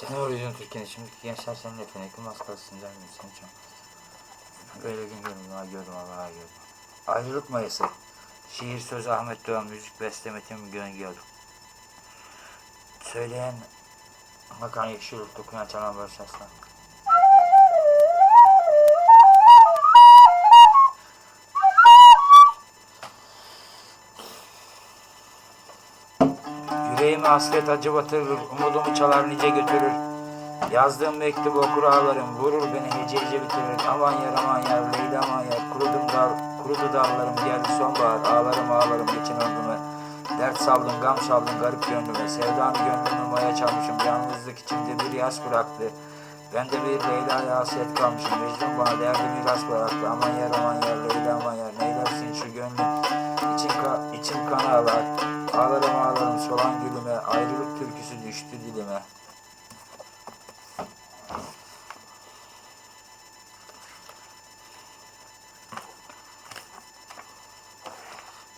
Sen orijinal Türkiye'nin şimdiki gençler senin efendim yıkılmaz kalsın der mi? Sen çok. Öyle gün gördüm ha gördüm ha gördüm. Ayrılık mayası. Şiir söz Ahmet Doğan, müzik beste Metin Göngel. Söyleyen Hakan Yeşilurt, dokunan çalan Barış Aslan. Yüreğime hasret acı batırır, umudumu çalar nice götürür. Yazdığım mektubu okur ağlarım, vurur beni hece bitirir. Aman yar aman yar, Leyla aman yar, kurudum dal, kurudu dallarım, geldi sonbahar. Ağlarım ağlarım geçin ömrüme. Dert saldım, gam saldım garip gönlüme. Sevdam gönlümü maya çalmışım, yalnızlık içimde bir yas bıraktı. Ben de bir Leyla'ya hasret kalmışım. Mecnun bana derdi miras bıraktı. Aman yar aman yar, Leyla aman yar. Türküsü düştü dilime.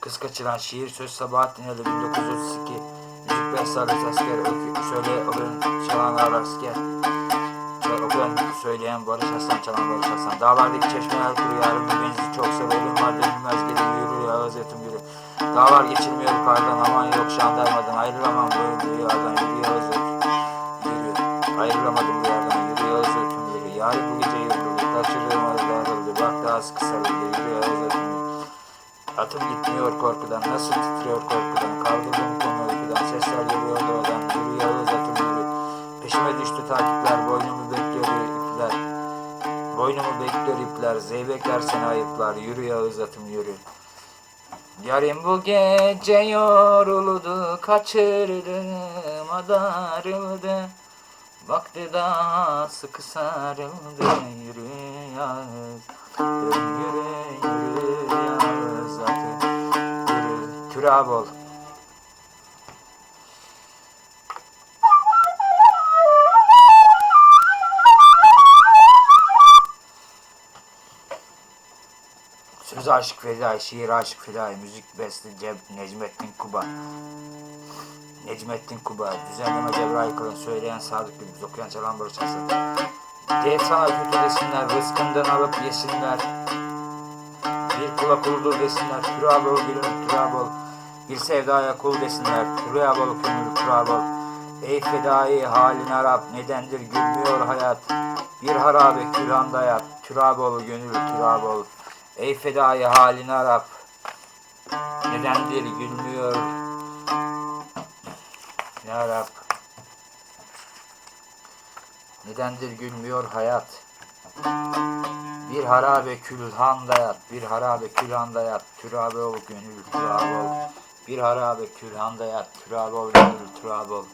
Kız kaçıran şiir söz Sabahattin Ali 1932 Müzik bestesi asker öykü söyle okuyun çalan ağlar asker. Okuyun söyleyen Barış Hasan çalan Barış Hasan Dağlardaki çeşmeler kuru yarım benzi çok sev ölüm var denilmez gelir yürür yağız etim yürü Dağlar geçilmiyor kardan aman yok. Şandarmadan ayrılamam böyle yerden yürü yağız yürü. Ayrılamadım bu yerden yürü yağız etim yürü. Yarın bu gece yürüdü kaçırdığım arada darıldı bak daha sıkı sarıldı yürü yağız yürü. Atım gitmiyor korkudan, nasıl titriyor korkudan. Kaldırdım konu uykudan, sesler geliyor doğadan. Yürü Yağız atım yürü. Peşime düştü takipler, boynumu bekliyor ipler. Boynumu bekliyor ipler, zeybekler seni ayıplar. Yürü Yağız atım yürü Yarın bu gece yoruldu, kaçırdım adarıldı Baktı daha sıkı sarıldı, yürü Yağız Yürü yürü yürü Yağız atı Yürü Türab ol Söz Aşık Fedai, şiir Aşık Fedai, müzik beste Ceb Necmettin Kuba. Necmettin Kuba, düzenleme Cebrail Kalın, söyleyen Sadık Gündüz, okuyan Çalan Barış Aslan. De sana kötü desinler, rızkından alıp yesinler. Bir kula kuldur desinler, türab ol gülüm türab. Bir sevdaya kul desinler, türab ol ol. Ey fedai halin Arap, nedendir gülmüyor hayat. Bir harabe külhanda yat, türab gönül türab ol. Ey fedai halin Arap, nedendir gülmüyor ya Rab. Nedendir gülmüyor hayat? Bir harabe külhanda yat, bir harabe külhanda yat, türabe ol gönül türabe ol. Bir harabe külhanda yat, türabe ol gönül türabe ol.